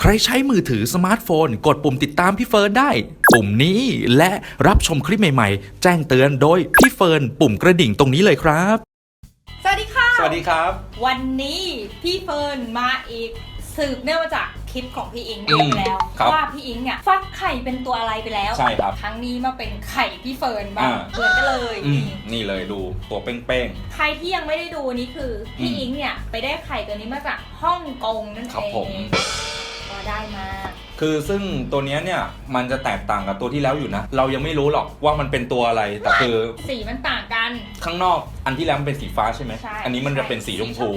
ใครใช้มือถือสมาร์ทโฟน กดปุ่มติดตามพี่เฟิร์นได้ ปุ่มนี้และรับชมคลิปใหม่ๆ แจ้งเตือนโดยพี่เฟิร์นปุ่มกระดิ่งตรงนี้เลยครับ สวัสดีค่ะ สวัสดีครับ วันนี้พี่เฟิร์นมาอีก สืบเนื่องมาจากคลิปของพี่อิงอืมแล้วครับว่าพี่อิงเนี่ยฟักไข่เป็นตัวอะไรไปแล้วใช่ครับครั้งนี้มาเป็นไข่พี่เฟิร์นบ้างอ่า เหมือนกันเลยอืมนี่นี่เลยดูตัวเป้ง ใครที่ยังไม่ได้ดูนี่คืออม พี่อิงเนี่ยไปได้ไข่ตัวนี้มาจากฮ่องกงนั่นครับเอผม งก็ได้มาๆคือซึ่งตัวเนี้ยเนี่ยมันจะแตกต่างกับตัวที่แล้วอยู่นะ เรายังไม่รู้หรอกว่ามันเป็นตัวอะไร แต่คือสีมันต่างกัน ข้างนอกอันที่แล้วมันเป็นสีฟ้าใช่ไหม ใช่อันนี้มันจะเป็นสีชมพู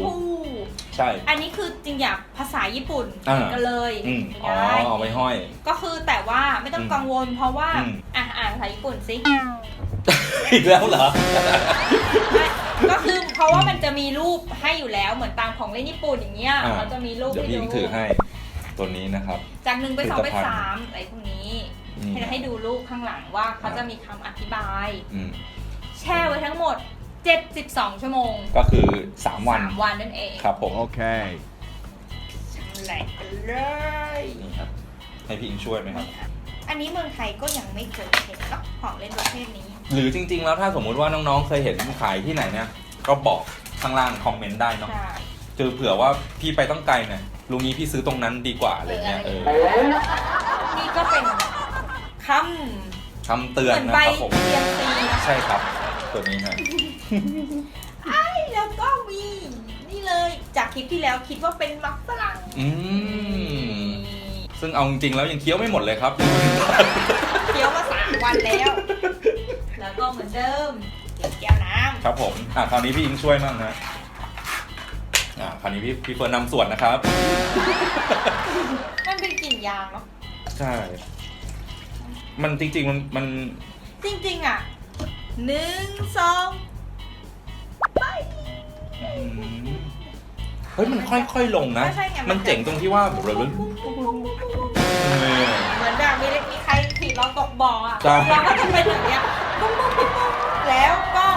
ใช่ อันนี้คือจริงอย่างภาษาญี่ปุ่นอ่าเหมือนกันเลยอืมอ๋อได้เอาไว้ห้อย ก็คือแต่ว่าไม่ต้องอืมกังวลเพราะว่าอืม อะอ่านภาษาญี่ปุ่นสิ อีกแล้วเหรอไม่ก็คือเพราะว่ามันจะมีรูปให้อยู่แล้วเหมือนตามของเล่นญี่ปุ่นอย่างเงี้ยอ่า เขาจะมีรูปเดี๋ยวให้พี่ดูยิงถือให้ตัวนี้นะครับ จากหนึ่งไปสองผไปลิตภัณฑ์ สามอะไรพวกนี้นี่ให้ให้ดูรูปข้างหลังว่าเขาจะมีคำอธิบาย อืมแช่ไว้ทั้งหมด 72 ชั่วโมงก็คือ 3 วัน สามวันนั่นเองครับผม Okay. แหลกกันเลย นี่ครับ ให้พี่อิงช่วยไหมครับ อันนี้เมืองไทยก็ยังไม่เคยเห็นเนาะของเล่นประเภทนี้ หรือจริง ๆ แล้วถ้าสมมุติว่าน้องๆ เคยเห็นขายที่ไหนเนี่ยก็บอกข้างล่างคอมเมนต์ได้เนาะใช่ คือเผื่อว่าพี่ไปต้องไกลเนี่ยลุงนี้พี่ซื้อตรงนั้นดีกว่าอะไรเงี้ยเออนี่ก็เป็นคคำำเตือนเหมือนนะใบครับผมเซียมซีนะใช่ครับ ตัวนี้ฮะไอ้แล้วก็มีนี่เลยจากคลิปที่แล้วคิดว่าเป็นมักฝรั่งอืมซึ่งเอาจริงๆแล้วยังเคี้ยวไม่หมดเลยครับ เคี้ยวมาสามวันแล้ว แล้วก็เหมือนเดิมเก็บแก้วน้ครับผมอะคราวนี้พี่อิงช่วยมั่งนะอะคราวนี้พี่พี่เฟิร์นนำส่วนนะครับำมันเป็นกลิ่นยางเนาะใช่ มันจริงๆมันมันจริงๆอะ หนึ่งสองไปอืมเฮ้ยมันค่อยๆลงนะไม่ใช่ไงมันเจ๋งตรงที่ว่าแบบเราเหมือนแบบมีมีใครถีบเราตกบ่ออะใช่เราก็จะเป็นอย่างเงี้ยปุ้งปุ้งปุ้งปุ้งแล้วก็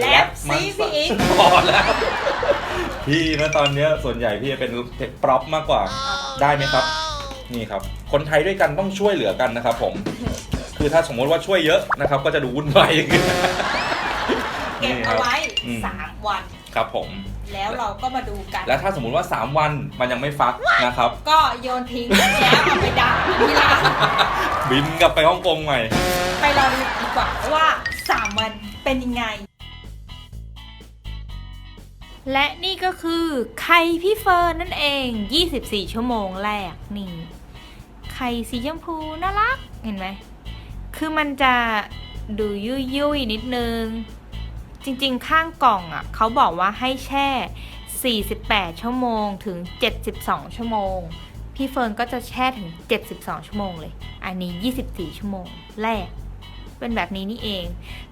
แลบซีพี่อิงพอแล้ว พี่นะตอนเนี้ยส่วนใหญ่พี่จะเป็นปร็อปมากกว่า ได้ไหมครับ นี่ครับ คนไทยด้วยกันต้องช่วยเหลือกันนะครับผม คือถ้าสมมติว่าช่วยเยอะนะครับ ก็จะดูวุ่นวายอย่างนี้ เก็บนี่ครัเอาบไว้อืมสามวัน ครับผม แล้วเราก็มาดูกัน แล้วถ้าสมมุติว่า 3 วันมันยังไม่ฟักนะครับ ก็โยนทิ้งแล้วเอาไปด่าที่ร้านบินกลับไปฮ่องกงใหม่ ไปรอดูดีกว่าว่า3วันเป็นยังไง และนี่ก็คือไข่พี่เฟิร์นนั่นเอง 24 ชั่วโมงแรกนี่ ไข่สีชมพูน่ารัก เห็นไหม คือมันจะดูยุ่ยยุยนิดนึง จริงๆ ข้างกล่องอะเขาบอกว่าให้แช่ 48 ชั่วโมงถึง 72 ชั่วโมง พี่เฟิร์นก็จะแช่ถึง 72 ชั่วโมงเลย อันนี้ 24 ชั่วโมงแรก เป็นแบบนี้นี่เอง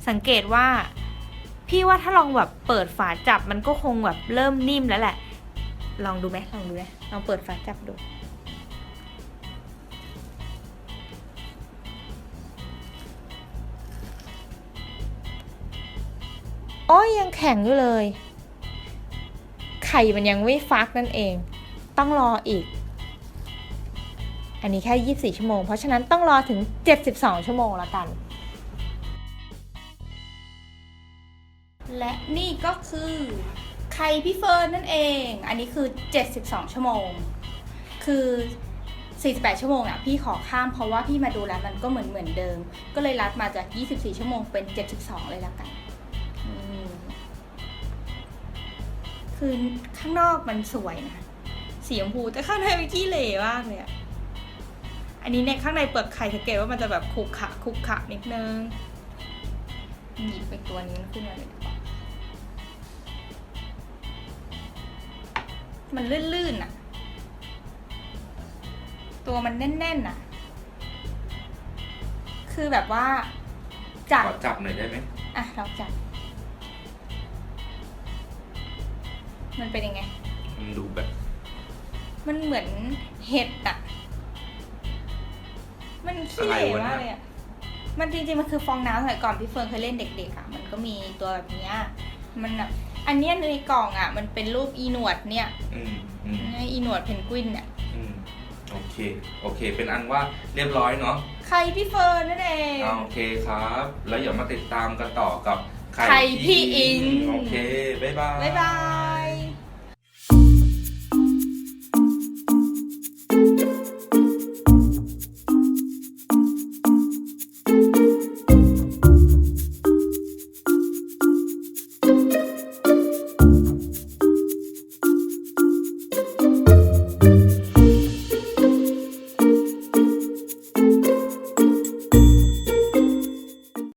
สังเกตว่า พี่ว่าถ้าลองแบบเปิดฝาจับมันก็คงแบบเริ่มนิ่มแล้วแหละ ลองดูไหมลองดูไหมลองเปิดฝาจับดู อ้ยยังแข็งอยู่เลย ไข่มันยังไม่ฟักนั่นเอง ต้องรออีก อันนี้แค่ 24 ชั่วโมง เพราะฉะนั้นต้องรอถึง 72 ชั่วโมงละกัน และนี่ก็คือไข่พี่เฟิร์นนั่นเอง อันนี้คือ 72 ชั่วโมง คือ 48 ชั่วโมงอะพี่ขอข้ามเพราะว่าพี่มาดูแล้วมันก็เหมือนเหมือนเดิม ก็เลยรัดมาจาก 24 ชั่วโมงเป็น 72 เลยละกัน คือข้างนอกมันสวยนะสีชมพูแต่ข้างในมันขี้เหร่มากเลยอะอันนี้เนี่ยข้างในเปลือกไข่สังเกตว่ามันจะแบบขรุขระขรุขระนิดนึงหยิบไปตัวนี้ขึ้นมาเลยดีกว่ามันลื่นๆอะตัวมันแน่นๆอะคือแบบว่าจับขอจับหน่อยได้ไหมอะเราจับ มันเป็นยังไง มันดูแบบ มันเหมือนเห็ดอะมันขี้เหร่มากเลยอะมันจริงๆ มันคือฟองน้ำสมัยก่อนพี่เฟิร์นเคยเล่นเด็กๆอะมันก็มีตัวแบบเนี้ย มันแบบอันเนี้ยในกล่องอะมันเป็นรูปอีหนวดเนี่ยอืมอืมไงอีหนวดเพนกวินเนี่ยอืมโอเค โอเค เป็นอันว่าเรียบร้อยเนาะ ใครพี่เฟิร์นนั่นเองอ่าโอเคครับ แล้วอย่ามาติดตามกันต่อกับไข่พี่อิง โอเค บ๊ายบาย บ๊ายบาย